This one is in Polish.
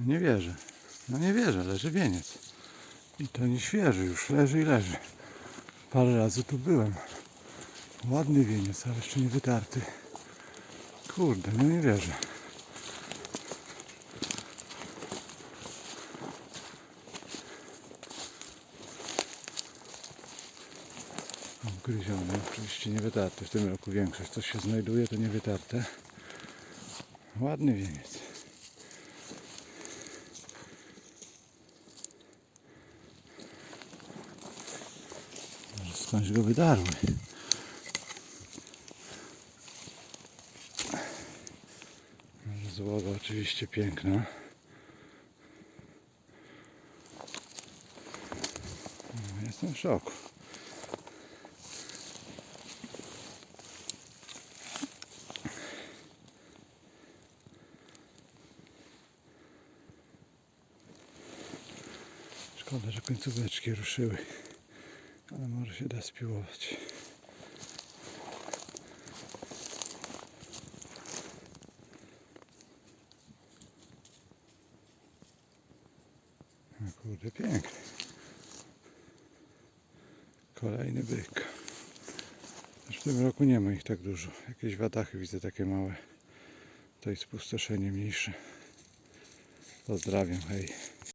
Nie wierzę. No nie wierzę, leży wieniec. I to nie świeży już, leży i leży. Parę razy tu byłem. Ładny wieniec, ale jeszcze nie wytarty. Kurde, no nie wierzę. Ugryziony, oczywiście nie wytarty. W tym roku większość co się znajduje to nie wytarte. Ładny wieniec. Skądś go wydarły. Złoga oczywiście piękna. No, Jestem w szoku. Szkoda, że końcóweczki ruszyły. Ale może się da spiłować. No kurde, piękny. Kolejny byk. Też w tym roku nie ma ich tak dużo. Jakieś wadachy widzę takie małe. To jest spustoszenie mniejsze. Pozdrawiam, hej.